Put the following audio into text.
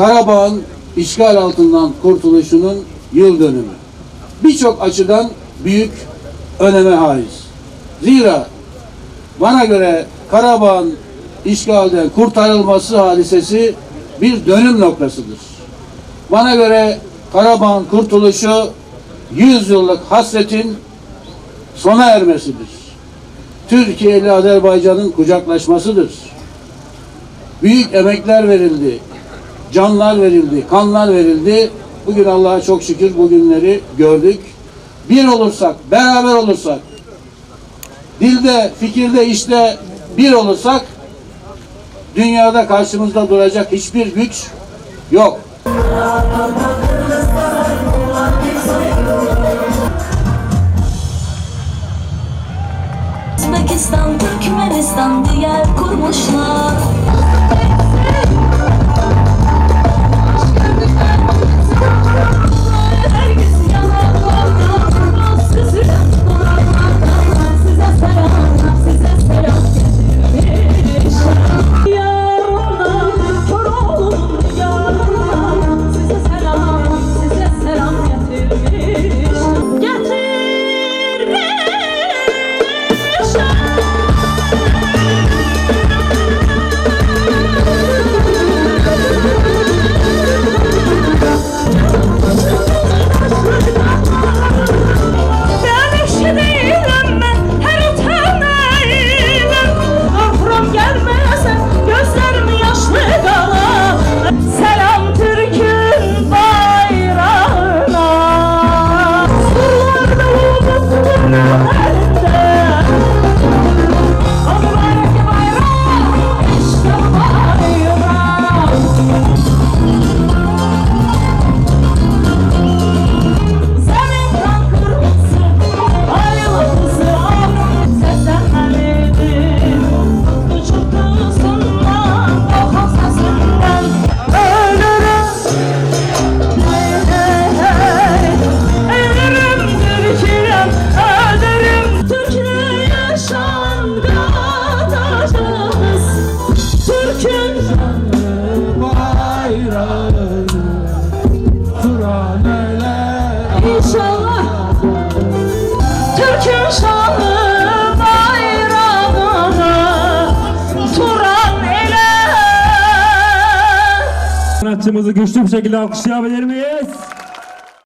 Karabağ'ın işgal altından kurtuluşunun yıl dönümü. Birçok açıdan büyük öneme haiz. Zira bana göre Karabağ'ın işgalden kurtarılması hadisesi bir dönüm noktasıdır. Bana göre Karabağ'ın kurtuluşu 100 yıllık hasretin sona ermesidir. Türkiye ile Azerbaycan'ın kucaklaşmasıdır. Büyük emekler verildi, canlar verildi, kanlar verildi. Bugün Allah'a çok şükür bu günleri gördük. Bir olursak, beraber olursak, dilde, fikirde, işte bir olursak dünyada karşımızda duracak hiçbir güç yok. Özbekistan, Türkmenistan diye kurmuşlar Sanatçımızı güçlü bir şekilde alkışlayabilir miyiz?